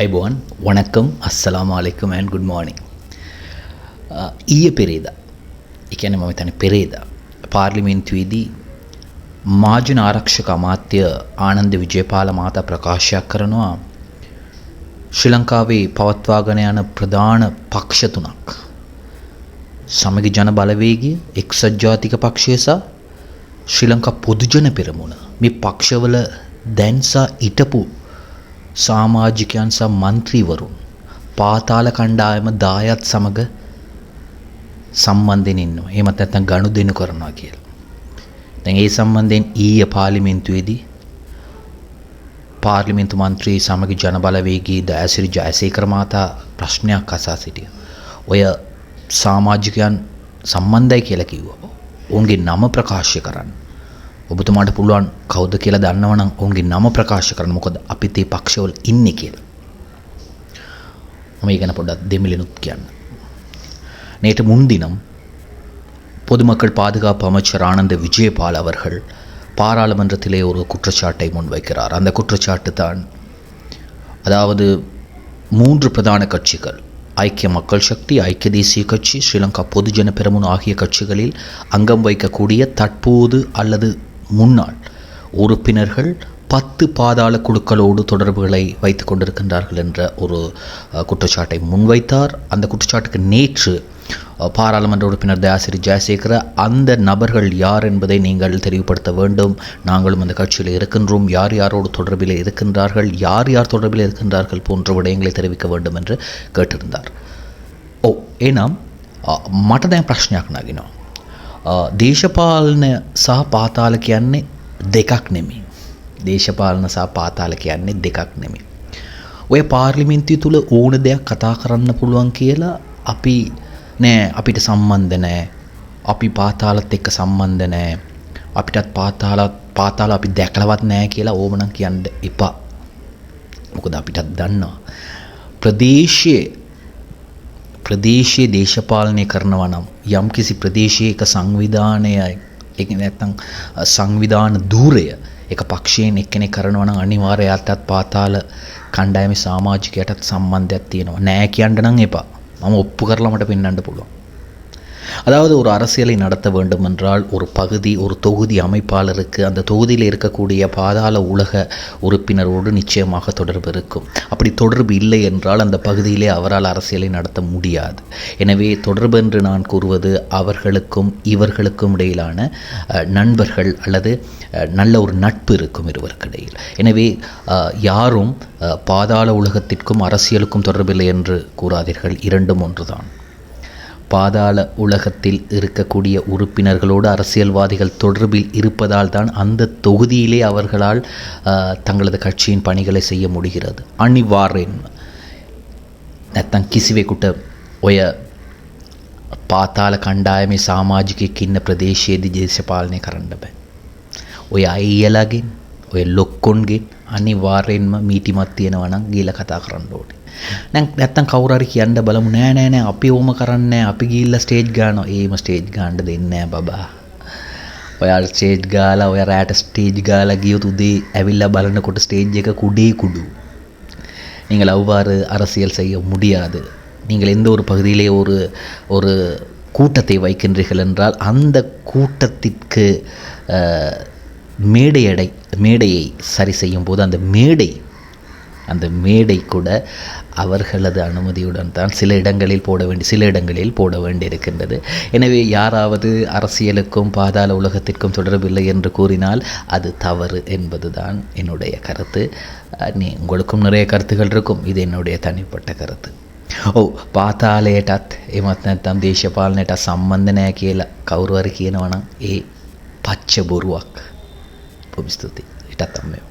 අයිබෝන් වනක්කම් අස්සලාම අලෙක්කම ඇන් ගුඩ් මෝනිින් ඊය පෙරේද. එකන මම තැන පෙරේද. පාර්ලිමෙන්තුවේදී මාජන ආරක්ෂක අමාත්‍ය ආනන්ද විජයපාල මාතා ප්‍රකාශයක් කරනවා. ශ්‍රී ලංකාවේ පවත්වාගෙන යන ප්‍රධාන පක්ෂ තුනක්. සමගි ජන බලවේගිය එක්සත් ජාතික පක්ෂය සහ ශ්‍රී ලංකා පොදුජන පෙරමුණ. මේ පක්ෂවල දැන්සා ඉටපු සාමාජිකයන් සහ මන්ත්‍රීවරුන් පාතාල කණ්ඩායම දායත් සමග සම්බන්ධයෙන් ඉන්නවා. එහෙමත් නැත්නම් ගනුදෙනු කරනවා කියලා. දැන් ඒ සම්බන්ධයෙන් ඊයේ පාර්ලිමේන්තුවේදී පාර්ලිමේන්තු මන්ත්‍රී සමගි ජනබලවේගී දයාසිරි ජයසේකර මහතා ප්‍රශ්නයක් අසා සිටියා. ඔය සමාජිකයන් සම්බන්ධයි කියලා කිව්වා. ඔවුන්ගේ නම ප්‍රකාශ කරන්න. ඔබතුමාට පුළුවන් කවුද කියලා දන්නවනම් ඔවුන්ගේ නම ප්‍රකාශ කරන්න මොකද අපිත් ඒ පක්ෂවල ඉන්නේ කියලා. මම ගැන පොඩ්ඩක් දෙමිලෙනුත් කියන්න. நேற்று முன்தினம் பொதுமக்கள் பாதுகாப்பு அமைச்சர் ஆனந்த விஜயபால் அவர்கள் பாராளுமன்றத்திலே ஒரு குற்றச்சாட்டை முன்வைக்கிறார் அந்த குற்றச்சாட்டு தான் அதாவது மூன்று பிரதான கட்சிகள் ஐக்கிய மக்கள் சக்தி ஐக்கிய தேசிய கட்சி ஸ்ரீலங்கா பொதுஜன பெரமுன் ஆகிய கட்சிகளில் அங்கம் வைக்கக்கூடிய தற்போது அல்லது முன்னாள் உறுப்பினர்கள் பத்து பாதாள குழுக்களோடு தொடர்புகளை வைத்து கொண்டிருக்கின்றார்கள் என்ற ஒரு குற்றச்சாட்டை முன்வைத்தார். அந்த குற்றச்சாட்டுக்கு நேற்று பாராளுமன்ற உறுப்பினர் தயாசிரி ஜெயசேகர அந்த நபர்கள் யார் என்பதை நீங்கள் தெரிவுபடுத்த வேண்டும். நாங்களும் அந்த கட்சியில் இருக்கின்றோம். யார் யாரோடு தொடர்பில் இருக்கின்றார்கள்? யார் யார் தொடர்பில் இருக்கின்றார்கள் போன்ற விடயங்களை தெரிவிக்க வேண்டும் என்று கேட்டிருந்தார். ஓ ஏனாம் மட்டும்தான் பிரச்சனையாக நாகினோம் දේශපාලන සහ පාතාල කියන්නේ දෙකක් නෙමේ. දේශපාලන සහ පාතාල කියන්නේ දෙකක් නෙමේ. ඔය පාර්ලිමින්තිය තුළ ඕන දෙයක් කතා කරන්න පුළුවන් කියලා අපි නෑ අපිට සම්බන්ධ නෑ අපි පාතාලත් එක්ක සම්බන්ධ නෑ අපිටත් පාතාලත් පාතාල අපි දැකලවත් නෑ කියලා ඕමනම් කියන්න එපා මොකද අපිටත් දන්නවා ප්‍රදේශයේ ප්‍රදේශයේ දේශපාලනය කරනවා නම් යම් කිසි ප්‍රදේශයක සංවිධානයයි එක නැත්තං සංවිධාන ධූරය එක පක්ෂයෙන් එක්කෙනෙ කරනවා නම් අනිවාර්යයෙන් යාත්‍යත් පාතාල කණ්ඩායමේ සමාජිකයටත් සම්බන්ධයක් තියෙනවා. නෑ කියන්න නම් එපා. මම ඔප්පු කරලා මට පෙන්වන්න පුළුවන්. அதாவது ஒரு அரசியலை நடத்த வேண்டுமென்றால் ஒரு பகுதி ஒரு தொகுதி அமைப்பாளருக்கு அந்த தொகுதியில் இருக்கக்கூடிய பாதாள உலக உறுப்பினரோடு நிச்சயமாக தொடர்பு இருக்கும். அப்படி தொடர்பு இல்லை என்றால் அந்த பகுதியிலே அவரால் அரசியலை நடத்த முடியாது. எனவே தொடர்பு என்று நான் கூறுவது அவர்களுக்கும் இவர்களுக்கும் இடையிலான நண்பர்கள் அல்லது நல்ல ஒரு நட்பு இருக்கும் இருவருக்கிடையில். எனவே யாரும் பாதாள உலகத்திற்கும் அரசியலுக்கும் தொடர்பில்லை என்று கூறாதீர்கள். இரண்டும் ஒன்றுதான். பாதாள உலகத்தில் இருக்கக்கூடிய உறுப்பினர்களோடு அரசியல்வாதிகள் தொடர்பில் இருப்பதால் தான் அந்த தொகுதியிலே அவர்களால் தங்களது கட்சியின் பணிகளை செய்ய முடிகிறது අනිවාර්යෙන්ම නැත්තම් කිසිවෙකුට ඔය පාතාල කණ්ඩායමේ සාමාජිකයෙක් ඉන්න ප්‍රදේශයේදී දේශපාලනය කරන්න බෑ. ඔය අයියලාගෙන් ඔය ලොක්කොන්ගෙන් අනිවාර්යෙන්ම මීටිමත් තියෙනවා නම් ගිහලා කතා කරන්න ඕනේ. දැන් නැත්තම් කවුරු හරි කියන්න බලමු නෑ නෑ නෑ අපි ඕම කරන්නේ අපි ගිහිල්ලා ස්ටේජ් ගන්නවා. ඒම ස්ටේජ් ගන්න දෙන්නේ නෑ බබා. ඔයාලා ස්ටේජ් ගාලා ඔය රැට ස්ටේජ් ගාලා ගියොත් උදේ ඇවිල්ලා බලනකොට ස්ටේජ් එක කුඩේ කුඩු. நீங்கள் அவ்வாறு அரசியல் செய்ய முடியாது நீங்கள் எந்த ஒரு பகுதியிலே ஒரு ஒரு கூட்டத்தை வைக்கின்றீர்கள் என்றால் அந்த கூட்டத்திற்கு மேடையடை மேடையை சரி செய்யும் போது அந்த மேடை அந்த மேடை கூட அவர்களது அனுமதியுடன் தான் சில இடங்களில் போட வேண்டி சில இடங்களில் போட வேண்டியிருக்கின்றது எனவே யாராவது அரசியலுக்கும் பாதாள உலகத்திற்கும் தொடர்பில்லை என்று கூறினால் அது தவறு என்பதுதான் என்னுடைய கருத்து நீ உங்களுக்கும் நிறைய கருத்துகள் இருக்கும் இது என்னுடைய தனிப்பட்ட கருத்து ඔව් පාතාලයටත් එමත් නැත්නම් දේශපාලනයට සම්බන්ධ නැහැ කියලා කවුරු හරි කියනවා නම් ඒ පච්ච බොරුවක්. భూమిస్తుంది స్థుతి ఇటత్తం మేము.